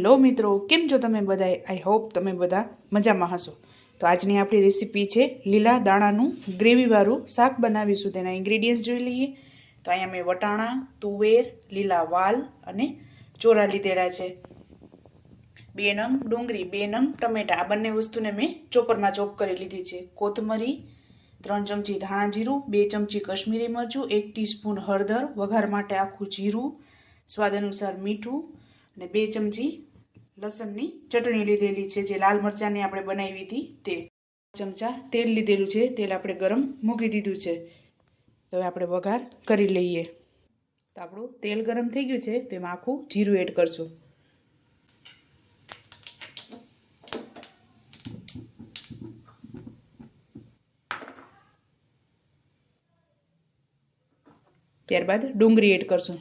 Hello મિત્રો, કેમ છો તમે બધા આઈ હોપ તમે બધા મજામાં હશો. તો આજની આપણી રેસીપી છે લીલા દાણાનું ગ્રેવીવાળું શાક બનાવીશું. તેના ઇન્ગ્રીડિયન્ટ્સ જોઈ લઈએ. તો અહીંયા મેં વટાણા, તુવેર, લીલા વાલ અને ચોરા લીધેલા છે. બે નંગ ડુંગળી, બે નંગ ટમેટા. આ બંને વસ્તુને મેં ચોપરમાં ચોપ કરી લીધી છે. કોથમરી, ત્રણ ચમચી ધાણા જીરું, બે ચમચી કશ્મીરી મરચું, એક ટીસ્પૂન હળદર, વઘાર માટે આખું જીરું, સ્વાદ અનુસાર મીઠું અને બે ચમચી લસણની ચટણી લીધેલી છે, જે લાલ મરચાંની આપણે બનાવી હતી. તે ચમચા તેલ લીધેલું છે, તેલ આપણે ગરમ મૂકી દીધું છે. તો હવે આપણે વઘાર કરી લઈએ. તો આપણું તેલ ગરમ થઈ ગયું છે, તેમાં આખું જીરું એડ કરશું. ત્યારબાદ ડુંગળી એડ કરશું.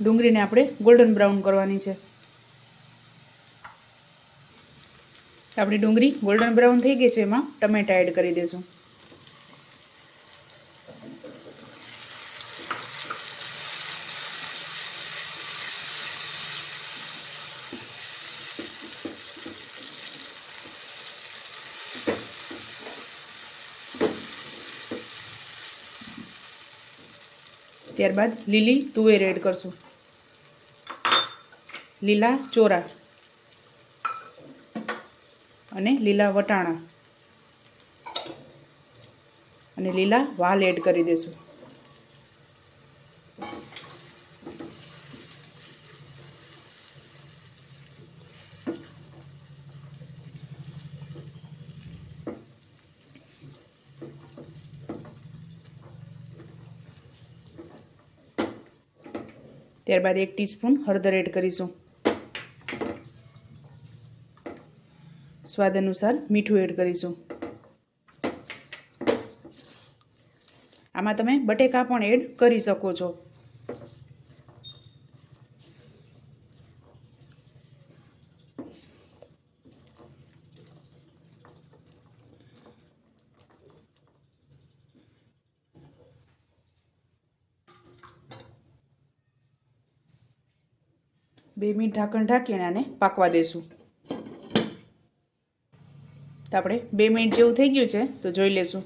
ડુંગળીને આપણે ગોલ્ડન બ્રાઉન કરવાની છે. આપણી ડુંગળી ગોલ્ડન બ્રાઉન થઈ ગઈ છે, એમાં ટમેટા એડ કરી દઈશું. ત્યારબાદ લીલી તુવેર એડ કરશું. લીલા ચોરા અને લીલા વટાણા. અને લીલા વાલ એડ કરી દેશું. ત્યારબાદ એક ટીસ્પૂન હળદર એડ કરીશું. સ્વાદ અનુસાર મીઠું એડ કરીશું. આમાં તમે બટેકા પણ એડ કરી શકો છો. બે મિનિટ ઢાંકણ ઢાંકીને આને પાકવા દેશું. તો આપણે બે મિનિટ જેવું થઈ ગયું છે, તો જોઈ લેશું.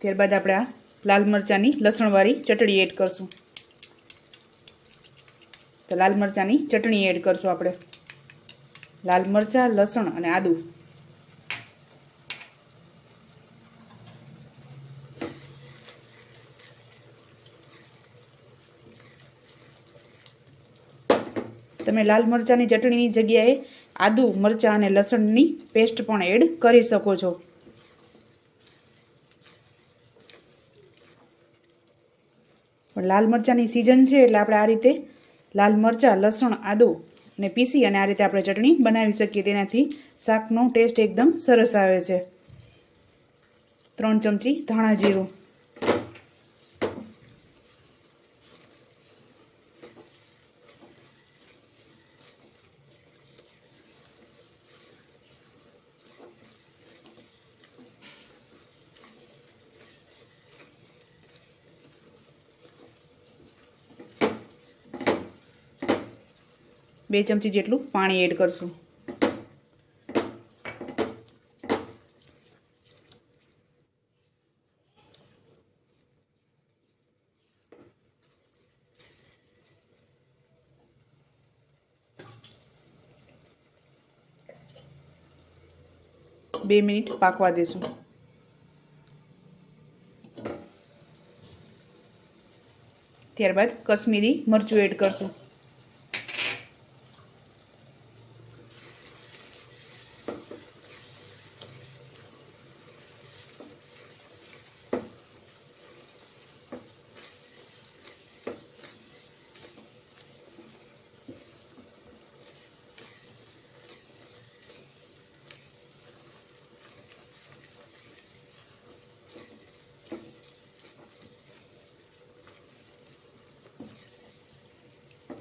ત્યારબાદ આપણે આ લાલ મરચાંની લસણવાળી ચટણી એડ કરશું. તો લાલ મરચાંની ચટણી એડ કરશું આપણે. લાલ મરચાં, લસણ અને આદું. તમે લાલ મરચાંની ચટણીની જગ્યાએ આદુ, મરચાં અને લસણની પેસ્ટ પણ એડ કરી શકો છો. પણ લાલ મરચાંની સિઝન છે એટલે આપણે આ રીતે લાલ મરચાં, લસણ, આદુ ને પીસી અને આ રીતે આપણે ચટણી બનાવી શકીએ. તેનાથી શાકનો ટેસ્ટ એકદમ સરસ આવે છે. ત્રણ ચમચી ધાણા જીરું. બે ચમચી જેટલું પાણી એડ કરશું. બે મિનિટ પાકવા દેશું. ત્યારબાદ કશ્મીરી મરચું એડ કરશું.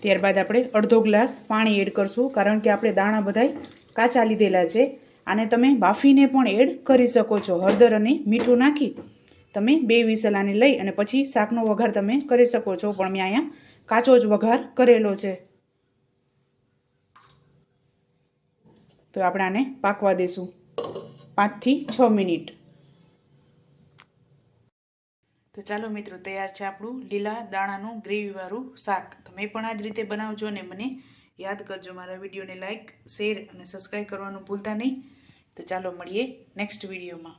ત્યારબાદ આપણે અડધો ગ્લાસ પાણી એડ કરશું, કારણ કે આપણે દાણા બધાય કાચા લીધેલા છે. આને તમે બાફીને પણ એડ કરી શકો છો, હળદર અને મીઠું નાખી. તમે બે વિસલાને લઈ અને પછી શાકનો વઘાર તમે કરી શકો છો, પણ મેં અહીંયા કાચો જ વઘાર કરેલો છે. તો આપણે આને પાકવા દઈશું પાંચથી છ મિનિટ. તો ચાલો મિત્રો, તૈયાર છે આપણું લીલા દાણાનું ગ્રેવીવાળું શાક. તમે પણ આ જ રીતે બનાવજો અને મને યાદ કરજો મારા વિડીયોને લાઇક શેર અને સબસ્ક્રાઈબ કરવાનું ભૂલતા નહીં. તો ચાલો મળીએ નેક્સ્ટ વિડીયોમાં.